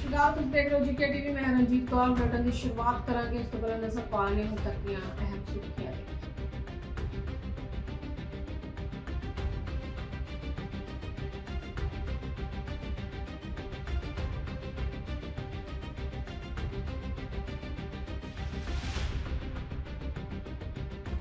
ਸ਼ੁਗਾਲ ਤੁਸੀਂ ਦੇਖ ਰਹੇ ਹੋ ਜੀਕੇ ਟੀਵੀ ਮੈਂ ਰਣਜੀਤ ਕੌਰ ਬਟਨ ਦੀ ਸ਼ੁਰੂਆਤ ਕਰਾਂਗੇ ਇਸ ਤੋਂ ਪਹਿਲਾਂ ਨਜ਼ਰ ਪਾ ਲੈਣੇ ਹੁਣ ਤੱਕ ਦੀਆਂ ਅਹਿਮ ਸੁਰਖੀਆਂ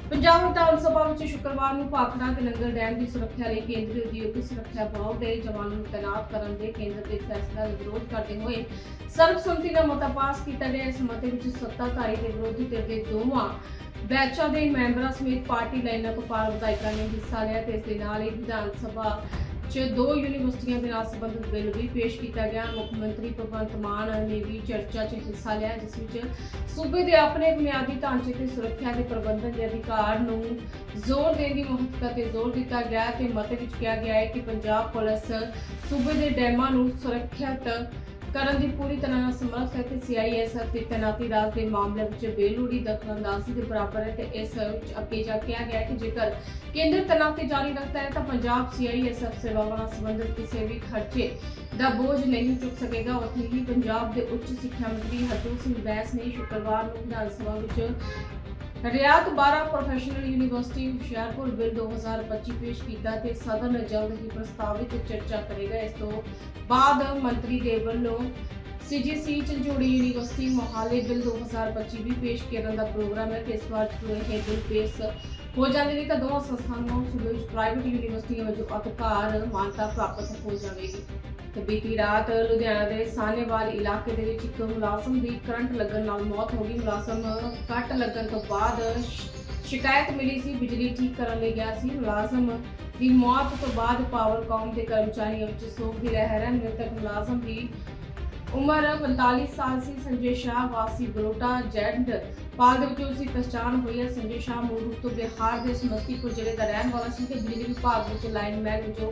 ਪੰਜਾਬ ਵਿਧਾਨ ਸਭਾ ਵਿੱਚ ਸ਼ੁੱਕਰਵਾਰ ਨੂੰ ਭਾਖੜਾ ਤੇ ਨੰਗਲ ਡੈਮ ਦੀ ਸੁਰੱਖਿਆ ਲਈ ਕੇਂਦਰੀ ਉਦਯੋਗਿਕ ਸੁਰੱਖਿਆ ਬਲ ਦੇ ਜਵਾਨਾਂ ਨੂੰ ਤੈਨਾਤ ਕਰਨ ਦੇ ਕੇਂਦਰ ਦੇ ਫੈਸਲਾ ਦਾ ਵਿਰੋਧ ਕਰਦੇ ਹੋਏ ਸਰਬਸੰਮਤੀ ਨਾਲ ਮਤਾ ਪਾਸ ਕੀਤਾ ਗਿਆ। ਇਸ ਮਤੇ ਵਿੱਚ ਸੱਤਾਧਾਰੀ ਤੇ ਵਿਰੋਧੀ ਧਿਰ ਦੇ ਦੋਵਾਂ ਬੈਚਾਂ ਦੇ ਮੈਂਬਰਾਂ ਸਮੇਤ ਪਾਰਟੀ ਲਾਈਨਾਂ ਤੋਂ ਪਾਰ ਵਿਧਾਇਕਾਂ ਨੇ ਹਿੱਸਾ ਲਿਆ ਤੇ ਇਸ ਦੇ ਨਾਲ ਹੀ ਵਿਧਾਨ ਸਭਾ 'ਚ ਦੋ ਯੂਨੀਵਰਸਿਟੀਆਂ ਦੇ ਨਾਲ ਸੰਬੰਧਿਤ ਬਿੱਲ ਵੀ ਪੇਸ਼ ਕੀਤਾ ਗਿਆ। ਮੁੱਖ ਮੰਤਰੀ ਭਗਵੰਤ ਮਾਨ ਨੇ ਵੀ ਚਰਚਾ 'ਚ ਹਿੱਸਾ ਲਿਆ, ਜਿਸ ਵਿੱਚ ਸੂਬੇ ਦੇ ਆਪਣੇ ਬੁਨਿਆਦੀ ਢਾਂਚੇ ਤੇ ਸੁਰੱਖਿਆ ਦੇ ਪ੍ਰਬੰਧਨ ਦੇ ਅਧਿਕਾਰ ਨੂੰ ਜ਼ੋਰ ਦੇਣ ਦੀ ਮਹੱਤਤਾ ਤੇ ਜ਼ੋਰ ਦਿੱਤਾ ਗਿਆ ਹੈ ਤੇ ਮਤੇ ਵਿੱਚ ਕਿਹਾ ਗਿਆ ਹੈ ਕਿ ਪੰਜਾਬ ਪੁਲਿਸ ਸੂਬੇ ਦੇ ਡੈਮਾਂ ਨੂੰ ਸੁਰੱਖਿਅਤ ਕਰਨ ਦੀ ਪੂਰੀ ਤਰ੍ਹਾਂ ਨਾਲ ਸਮਰੱਥ ਹੈ ਤੇ ਸੀਆਈਐਸਐਫ ਦੀ ਤੈਨਾਤੀ ਰਾਜ ਦੇ ਮਾਮਲੇ ਵਿੱਚ ਬੇਲੋੜੀ ਦਖਲਅੰਦਾਜ਼ੀ ਦੇ ਬਰਾਬਰ ਹੈ ਤੇ ਇਸ ਵਿੱਚ ਅੱਗੇ ਜਾ ਕਿਹਾ ਗਿਆ ਕਿ ਜੇਕਰ ਕੇਂਦਰ ਤੈਨਾਤੀ ਜਾਰੀ ਰੱਖਦਾ ਹੈ ਤਾਂ ਪੰਜਾਬ ਸੀਆਈਐਸਐਫ ਸੇਵਾਵਾਂ ਨਾਲ ਸੰਬੰਧਿਤ ਕਿਸੇ ਵੀ ਖਰਚੇ ਦਾ ਬੋਝ ਨਹੀਂ ਚੁੱਕ ਸਕੇਗਾ। ਉੱਥੇ ਹੀ ਪੰਜਾਬ ਦੇ ਉੱਚ ਸਿੱਖਿਆ ਮੰਤਰੀ ਹਰਜੋਤ ਸਿੰਘ ਬੈਂਸ ਨੇ ਸ਼ੁੱਕਰਵਾਰ ਨੂੰ ਵਿਧਾਨ ਸਭਾ ਵਿੱਚ Riyat 12 professional university Hoshiarpur bill 2025 ਪੇਸ਼ ਕੀਤਾ ਤੇ ਸਦਨ ਜਲਦ ਹੀ ਪ੍ਰਸਤਾਵਿਤ ਚਰਚਾ ਕਰੇਗਾ। ਇਸ ਤੋਂ ਬਾਅਦ ਮੰਤਰੀ ਦੇ ਵੱਲੋਂ CGC Jhanjeri university Mohali bill 2025 ਵੀ ਪੇਸ਼ ਕਰਨ ਦਾ ਪ੍ਰੋਗਰਾਮ ਹੈ ਕਿ ਇਸ ਵਾਰ ਜਦੋਂ ਇਹ ਬਿੱਲ ਪੇਸ਼ ਹੋ ਜਾਂਦੇ ਨੇ ਤਾਂ ਦੋਵਾਂ ਸੰਸਥਾਵਾਂ ਨੂੰ ਸੂਬੇ ਵਿੱਚ ਪ੍ਰਾਈਵੇਟ ਯੂਨੀਵਰਸਿਟੀਆਂ ਵਜੋਂ ਅਧਿਕਾਰ ਮਾਨਤਾ ਪ੍ਰਾਪਤ ਹੋ ਜਾਵੇਗੀ। ਤੇ ਬੀਤੀ ਰਾਤ ਲੁਧਿਆਣਾ ਦੇ ਸਾਹਨੇਵਾਲ ਇਲਾਕੇ ਦੇ ਵਿੱਚ ਇੱਕ ਮੁਲਾਜ਼ਮ ਦੀ ਕਰੰਟ ਲੱਗਣ ਨਾਲ ਮੌਤ ਹੋ ਗਈ। ਮੁਲਾਜ਼ਮ ਕੱਟ ਲੱਗਣ ਤੋਂ ਬਾਅਦ ਸ਼ਿਕਾਇਤ ਮਿਲੀ ਸੀ, ਬਿਜਲੀ ਠੀਕ ਕਰਨ ਲਈ ਗਿਆ ਸੀ। ਮੁਲਾਜ਼ਮ ਦੀ ਮੌਤ ਤੋਂ ਬਾਅਦ ਪਾਵਰਕਾਮ ਦੇ ਕਰਮਚਾਰੀਆਂ ਵਿੱਚ ਸੋਗ ਦੀ ਲਹਿਰ ਹੈ। ਮ੍ਰਿਤਕ ਮੁਲਾਜ਼ਮ ਦੀ ਉਮਰ 45 ਸਾਲ ਸੀ, ਸੰਜੇ ਸ਼ਾਹ ਵਾਸੀ ਬਰੋਟਾ ਜੈਂਡ ਪਾਲ ਦੇ ਵਿੱਚ ਉਸ ਦੀ ਪਛਾਣ ਹੋਈ ਹੈ ਸੰਜੇ ਸ਼ਾਹ ਮੂਲ ਰੂਪ ਤੋਂ ਬਿਹਾਰ ਦੇ ਸਮਸਤੀਪੁਰ ਜ਼ਿਲ੍ਹੇ ਦਾ ਰਹਿਣ ਵਾਲਾ ਸੀ ਤੇ ਬਿਜਲੀ ਵਿਭਾਗ ਵਿੱਚ ਲਾਈਨਮੈਨ ਵਜੋਂ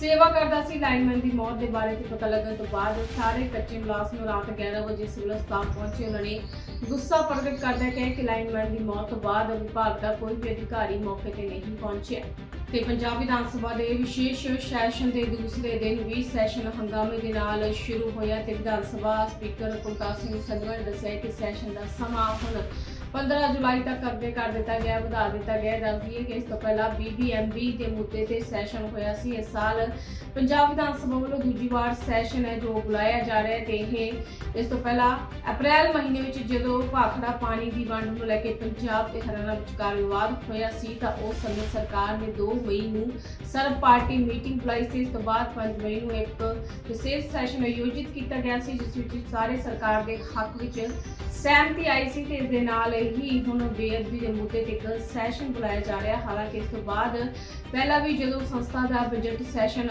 ਸੇਵਾ ਕਰਦਾ ਸੀ। ਲਾਈਨਮੈਨ ਦੀ ਮੌਤ ਦੇ ਬਾਰੇ ਤੇ ਪਤਾ ਲੱਗਣ ਤੋਂ ਬਾਅਦ ਸਾਰੇ ਕੱਚੇ ਮੁਲਾਜ਼ਮ ਰਾਤ 11 ਵਜੇ ਸਿਵਲ ਹਸਪਤਾਲ ਪਹੁੰਚੇ। ਉਹਨਾਂ ਨੇ ਗੁੱਸਾ ਪ੍ਰਗਟ ਕਰਦਿਆਂ ਕਿਹਾ ਕਿ ਲਾਈਨਮੈਨ ਦੀ ਮੌਤ ਤੋਂ ਬਾਅਦ ਵਿਭਾਗ ਦਾ ਕੋਈ ਵੀ ਅਧਿਕਾਰੀ ਮੌਕੇ ਤੇ ਨਹੀਂ ਪਹੁੰਚਿਆ। ਤੇ ਪੰਜਾਬ ਵਿਧਾਨ ਸਭਾ ਦੇ ਵਿਸ਼ੇਸ਼ ਸੈਸ਼ਨ ਦੇ ਦੂਸਰੇ ਦਿਨ ਵੀ ਸੈਸ਼ਨ ਹੰਗਾਮੇ ਦੇ ਨਾਲ ਸ਼ੁਰੂ ਹੋਇਆ ਤੇ ਵਿਧਾਨ ਸਭਾ ਸਪੀਕਰ ਕੁਲਤਾਰ ਸਿੰਘ ਸੰਧਵਾ ਨੇ ਦੱਸਿਆ ਕਿ ਸੈਸ਼ਨ ਦਾ ਸਮਾਂ ਹੁਣ 15 ਜੁਲਾਈ ਤੱਕ ਅੱਗੇ ਕਰ ਦਿੱਤਾ ਗਿਆ, ਵਧਾ ਦਿੱਤਾ ਗਿਆ। ਦੱਸ ਦਈਏ ਕਿ ਇਸ ਤੋਂ ਪਹਿਲਾਂ ਬੀਬੀਐਮਬੀ ਦੇ ਮੁੱਦੇ ਤੇ ਸੈਸ਼ਨ ਹੋਇਆ ਸੀ। ਇਸ ਸਾਲ ਪੰਜਾਬ ਵਿਧਾਨ ਸਭਾ ਵੱਲੋਂ ਦੂਜੀ ਵਾਰ ਸੈਸ਼ਨ ਹੈ ਜੋ ਬੁਲਾਇਆ ਜਾ ਰਿਹਾ ਹੈ ਤੇ ਇਹ ਇਸ ਤੋਂ ਪਹਿਲਾਂ ਅਪ੍ਰੈਲ ਮਹੀਨੇ ਵਿੱਚ ਜਦੋਂ ਭਾਖੜਾ ਪਾਣੀ ਦੀ ਵੰਡ ਨੂੰ ਲੈ ਕੇ ਪੰਜਾਬ ਤੇ ਹਰਿਆਣਾ ਵਿਚਕਾਰ ਵਿਵਾਦ ਹੋਇਆ ਸੀ, ਤਾਂ ਉਸ ਸਮੇਂ ਸਰਕਾਰ ਨੇ 2 ਮਈ ਨੂੰ ਸਰਬ ਪਾਰਟੀ ਮੀਟਿੰਗ ਬੁਲਾਈ ਸੀ। ਇਸ ਤੋਂ ਬਾਅਦ 5 ਮਈ ਨੂੰ ਇੱਕ ਵਿਸ਼ੇਸ਼ ਸੈਸ਼ਨ ਆਯੋਜਿਤ ਕੀਤਾ ਗਿਆ ਸੀ, ਜਿਸ ਵਿੱਚ ਸਾਰੇ ਸਰਕਾਰ ਦੇ ਹੱਕ ਵਿੱਚ ਸਹਿਮਤੀ ਆਈ ਸੀ ਤੇ ਇਸ ਦੇ ਨਾਲ ਹੀ ਹੁਣ ਬੇਅਦਬੀ ਦੇ ਮੁੱਦੇ ਤੇ ਇੱਕ ਸੈਸ਼ਨ ਬੁਲਾਇਆ ਜਾ ਰਿਹਾ। ਹਾਲਾਂਕਿ ਇਸ ਤੋਂ ਬਾਅਦ ਪਹਿਲਾਂ ਵੀ ਜਦੋਂ ਸੰਸਥਾ ਦਾ ਬਜਟ ਸੈਸ਼ਨ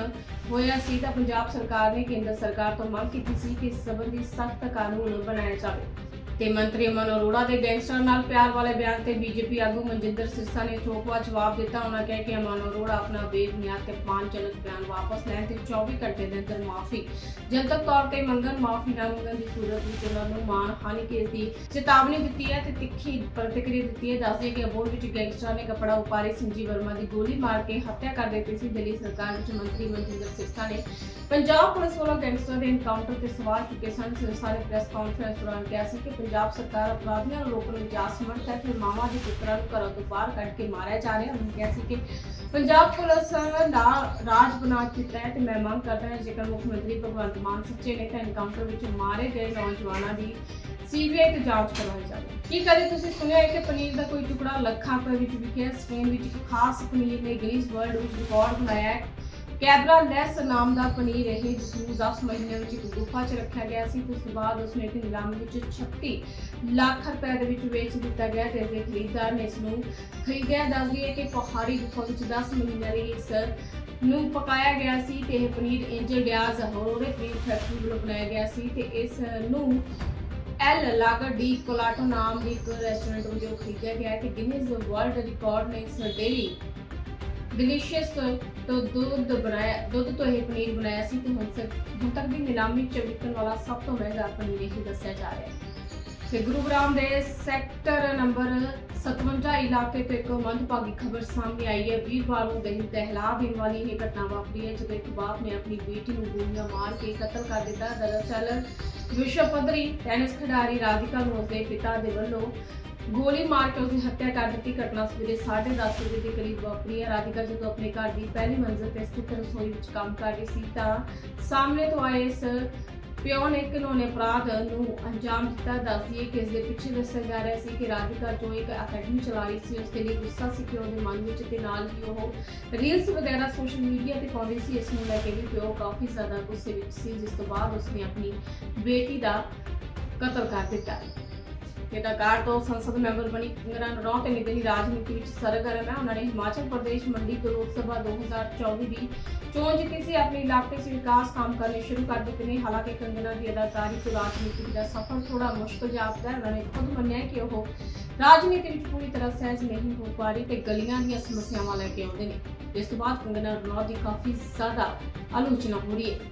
ਹੋਇਆ ਸੀ ਤਾਂ ਪੰਜਾਬ ਸਰਕਾਰ ਨੇ ਕੇਂਦਰ ਸਰਕਾਰ ਤੋਂ ਮੰਗ ਕੀਤੀ ਸੀ ਕਿ ਇਸ ਸਬੰਧੀ ਸਖਤ ਕਾਨੂੰਨ ਬਣਾਇਆ ਜਾਵੇ। ਤੇ ਮੰਤਰੀ ਅਮਨ ਅਰੋੜਾ ਦੇ ਗੈਂਗਸਟਰ ਨਾਲ ਪਿਆਰ ਵਾਲੇ ਬਿਆਨ ਤੇ ਬੀਜੇਪੀ ਆਗੂ ਮਨਜਿੰਦਰ ਸਿਰਸਾ ਨੇ ਠੋਕਵਾ ਜਵਾਬ ਦਿੱਤਾ। ਉਹਨਾਂ ਕਿਹਾ ਕਿ ਅਮਨ ਅਰੋੜਾ ਆਪਣਾ ਬੇਬੁਨਿਆਦ ਤੇ ਅਪਮਾਨਜਨਕ ਬਿਆਨ ਵਾਪਸ ਲੈਣ ਤੇ 24 ਘੰਟੇ ਦੇ ਅੰਦਰ ਮਾਫੀ। ਜਨਤਕ ਤੌਰ ਤੇ ਮੰਗਣ, ਮਾਫੀ ਨਾ ਮੰਗਣ ਦੀ ਸੂਰਤ ਵਿੱਚ ਉਹਨਾਂ ਨੂੰ ਮਾਨਹਾਨੀ ਕੇਸ ਦੀ ਚੇਤਾਵਨੀ ਦਿੱਤੀ ਹੈ ਤੇ ਤਿੱਖੀ ਪ੍ਰਤੀਕਿਰਿਆ ਦਿੱਤੀ ਹੈ। ਦੱਸਦੇ ਕਿ ਅਬੋਹਰ ਵਿੱਚ ਗੈਂਗਸਟਰਾਂ ਨੇ ਕਪੜਾ ਉਪਾਰੀ ਸੰਜੀਵ ਵਰਮਾ ਦੀ ਗੋਲੀ ਮਾਰ ਕੇ ਹੱਤਿਆ ਕਰ ਦਿੱਤੀ ਸੀ। ਦਿੱਲੀ ਸਰਕਾਰ ਵਿੱਚ ਮੰਤਰੀ ਮਨਜਿੰਦਰ ਸਿਰਸਾ ਨੇ ਪੰਜਾਬ ਪੁਲਿਸ ਵੱਲੋਂ ਗੈਂਗਸਟਰ ਦੇ ਐਨਕਾਊਂਟਰ ਤੇ ਸਵਾਲ ਚੁੱਕੇ ਸਨ। ਸਿਰਸਾ ਨੇ ਪ੍ਰੈਸ ਕਾਨਫਰੰਸ ਦੌਰਾਨ ਕਿਹਾ ਸੀ ਕਿ ਪੰਜਾਬ ਸਰਕਾਰ ਅਪਰਾਧੀਆਂ ਨੂੰ ਰੋਕਣ ਵਿੱਚ ਅਸਮਰਥ ਹੈ ਤੇ ਮਾਵਾਂ ਦੇ ਪੁੱਤਰਾਂ ਨੂੰ ਘਰੋਂ ਤੋਂ ਬਾਹਰ ਕੱਢ ਕੇ ਮਾਰਿਆ ਜਾ ਰਿਹਾ ਉਹਨਾਂ ਕਿਹਾ ਸੀ ਕਿ ਪੰਜਾਬ ਪੁਲਿਸ ਦਾ ਰਾਜ ਬਣਾ ਕੀਤਾ ਹੈ ਮੈਂ ਮੰਗ ਕਰਦਾ ਹਾਂ, ਜੇਕਰ ਮੁੱਖ ਮੰਤਰੀ ਭਗਵੰਤ ਮਾਨ ਸੱਚੇ ਨੇ ਤਾਂ ਐਨਕਾਊਂਟਰ ਵਿੱਚ ਮਾਰੇ ਗਏ ਨੌਜਵਾਨਾਂ ਦੀ ਸੀਬੀਆਈ ਤੇ ਜਾਂਚ ਕਰਵਾਈ ਜਾਵੇ। ਕੀ ਕਦੇ ਤੁਸੀਂ ਸੁਣਿਆ ਹੈ ਕਿ ਪਨੀਰ ਦਾ ਕੋਈ ਟੁਕੜਾ ਲੱਖਾਂ ਰੁਪਏ ਵਿੱਚ ਵਿਕਿਆ ਸਪੇਨ ਵਿੱਚ ਇੱਕ ਖਾਸ ਪਨੀਰ ਨੇ ਗਿਨੀਜ਼ ਵਰਲਡ ਵਿੱਚ ਰਿਕਾਰਡ ਬਣਾਇਆ ਹੈ। ਕੈਬਰਾ ਲੈਸ ਨਾਮ ਦਾ ਪਨੀਰ ਇਹ ਜਿਸ ਨੂੰ 10 ਮਹੀਨਿਆਂ ਵਿੱਚ ਇੱਕ ਗੁਫਾ 'ਚ ਰੱਖਿਆ ਗਿਆ ਸੀ, ਤੇ ਉਸ ਤੋਂ ਬਾਅਦ ਉਸ ਨੂੰ ਇੱਕ ਨਿਲਾਮ ਵਿੱਚ 36 ਲੱਖ ਰੁਪਏ ਦੇ ਵਿੱਚ ਵੇਚ ਦਿੱਤਾ ਗਿਆ ਤੇ ਇਸਦੇ ਖਰੀਦਦਾਰ ਨੇ ਇਸ ਨੂੰ ਖਰੀਦਿਆ ਦੱਸਦੀ ਹੈ ਕਿ ਪਹਾੜੀ ਗੁਫਾ ਵਿੱਚ 10 ਮਹੀਨਿਆਂ ਲਈ ਇਸ ਨੂੰ ਪਕਾਇਆ ਗਿਆ ਸੀ ਤੇ ਇਹ ਪਨੀਰ ਐਂਜਲ ਡਿਆਜ਼ ਹਰੋਰੇ ਪਨੀਰ ਫੈਕਟਰੀ ਵੱਲੋਂ ਬਣਾਇਆ ਗਿਆ ਸੀ ਤੇ ਇਸ ਨੂੰ ਐਲ ਲਾਗਰ ਡੀ ਕੋਲਾਟੋ ਨਾਮ ਦੀ ਇੱਕ ਰੈਸਟੋਰੈਂਟ ਵਜੋਂ ਖਰੀਦਿਆ ਗਿਆ ਹੈ ਤੇ ਗਿਨੀਜ਼ ਵਰਲਡ ਰਿਕਾਰਡ ਨੇ ਇਸ ਡੇਲੀ ਡਿਲੀਸ਼ੀਅਸ ਤੋਂ ਦੁੱਧ ਬਣਾਇਆ, ਦੁੱਧ ਤੋਂ ਇਹ ਪਨੀਰ ਬਣਾਇਆ ਸੀ ਤੇ ਹੁਣ ਤੱਕ ਹੁਣ ਤੱਕ ਦੀ ਨਿਲਾਮੀ ਚ ਵਿਕਣ ਵਾਲਾ ਸਭ ਤੋਂ ਮਹਿੰਗਾ ਪਨੀਰ ਇਹ ਦੱਸਿਆ ਜਾ ਰਿਹਾ ਹੈ। ਤੇ ਗੁਰੂਗ੍ਰਾਮ ਦੇ ਸੈਕਟਰ ਨੰਬਰ 57 ਇਲਾਕੇ ਤੋਂ ਇੱਕ ਮੰਦਭਾਗੀ ਖਬਰ ਸਾਹਮਣੇ ਆਈ ਹੈ। ਵੀਰਵਾਰ ਨੂੰ ਦਿਨ ਦਹਿਲਾ ਦੇਣ ਵਾਲੀ ਇਹ ਘਟਨਾ ਵਾਪਰੀ ਹੈ, ਜਦੋਂ ਇੱਕ ਬਾਪ ਨੇ ਆਪਣੀ ਬੇਟੀ ਨੂੰ ਗੋਲੀਆਂ ਮਾਰ ਕੇ ਕਤਲ ਕਰ ਦਿੱਤਾ। ਦਰਅਸਲ ਵਿਸ਼ਵ ਪੱਧਰੀ ਟੈਨਿਸ ਖਿਡਾਰੀ ਰਾਧਿਕਾ ਨੂੰ ਉਸਦੇ ਪਿਤਾ ਦੇ ਵੱਲੋਂ ਗੋਲੀ ਮਾਰ ਕੇ ਉਸਦੀ ਹੱਤਿਆ ਕਰ ਦਿੱਤੀ। ਘਟਨਾ ਸਵੇਰੇ 10:30 ਵਜੇ ਦੇ ਕਰੀਬ ਵਾਪਰੀ ਹੈ। ਰਾਧਿਕਾ ਜਦੋਂ ਆਪਣੇ ਘਰ ਦੀ ਪਹਿਲੀ ਮੰਜ਼ਿਲ ਤੇ ਸਥਿਤ ਰਸੋਈ ਵਿੱਚ ਕੰਮ ਕਰ ਰਹੀ ਸੀ ਤਾਂ ਸਾਹਮਣੇ ਤੋਂ ਆਏ ਇਸ ਪਿਓ ਨੇ ਘਿਨੌਣੇ ਅਪਰਾਧ ਨੂੰ ਅੰਜਾਮ ਦਿੱਤਾ। ਦੱਸਦੀਏ ਕਿ ਇਸ ਦੇ ਪਿੱਛੇ ਦੱਸਿਆ ਜਾ ਰਿਹਾ ਸੀ ਕਿ ਰਾਧਿਕਾ ਜੋ ਇੱਕ ਅਕੈਡਮੀ ਚਲਾ ਰਹੀ ਸੀ ਉਸ ਦੇ ਲਈ ਗੁੱਸਾ ਸੀ ਕਿ ਉਹਦੇ ਮਨ ਵਿੱਚ ਤੇ ਨਾਲ ਹੀ ਉਹ ਰੀਲਸ ਵਗੈਰਾ ਸੋਸ਼ਲ ਮੀਡੀਆ ਤੇ ਪਾਉਂਦੀ ਸੀ। ਇਸ ਨੂੰ ਲੈ ਕੇ ਵੀ ਪਿਓ ਕਾਫੀ ਜ਼ਿਆਦਾ ਗੁੱਸੇ ਵਿੱਚ ਸੀ, ਜਿਸ ਤੋਂ ਬਾਅਦ ਉਸਨੇ ਆਪਣੀ ਬੇਟੀ ਦਾ ਕਤਲ ਕਰ ਦਿੱਤਾ। ਕੇਦਾਕਾਰ ਤੋਂ ਸੰਸਦ ਮੈਂਬਰ ਬਣੀ ਕੰਗਨਾ ਰਣੌਤ ਤੇ ਦੀ ਰਾਜਨੀਤੀ ਵਿੱਚ ਸਰਗਰਮ ਹੈ। ਉਹਨਾਂ ਨੇ ਹਿਮਾਚਲ ਪ੍ਰਦੇਸ਼ ਮੰਡੀ ਤੋਂ ਲੋਕ ਸਭਾ 2024 ਦੀ ਚੋਣ ਜਿੱਤੀ ਸੀ। ਆਪਣੇ ਇਲਾਕੇ 'ਚ ਵਿਕਾਸ ਕੰਮ ਕਰਨੇ ਸ਼ੁਰੂ ਕਰ ਦਿੱਤੇ ਨੇ। ਹਾਲਾਂਕਿ ਕੰਗਨਾ ਦੀ ਅਦਾਕਾਰੀ ਤੋਂ ਰਾਜਨੀਤੀ ਦਾ ਸਫ਼ਰ ਥੋੜਾ ਮੁਸ਼ਕਲ ਜਾਪਦਾ ਹੈ। ਉਹਨਾਂ ਨੇ ਖੁਦ ਮੰਨਿਆ ਕਿ ਉਹ ਰਾਜਨੀਤੀ ਵਿੱਚ ਪੂਰੀ ਤਰ੍ਹਾਂ ਸਹਿਜ ਨਹੀਂ ਹੋ ਪਾ ਰਹੀ ਤੇ ਗਲੀਆਂ ਦੀਆਂ ਸਮੱਸਿਆਵਾਂ ਲੈ ਕੇ ਆਉਂਦੇ ਨੇ। ਇਸ ਤੋਂ ਬਾਅਦ ਕੰਗਨਾ ਰਣੌਤ ਦੀ ਕਾਫੀ ਜ਼ਿਆਦਾ ਆਲੋਚਨਾ ਹੋ ਰਹੀ ਹੈ।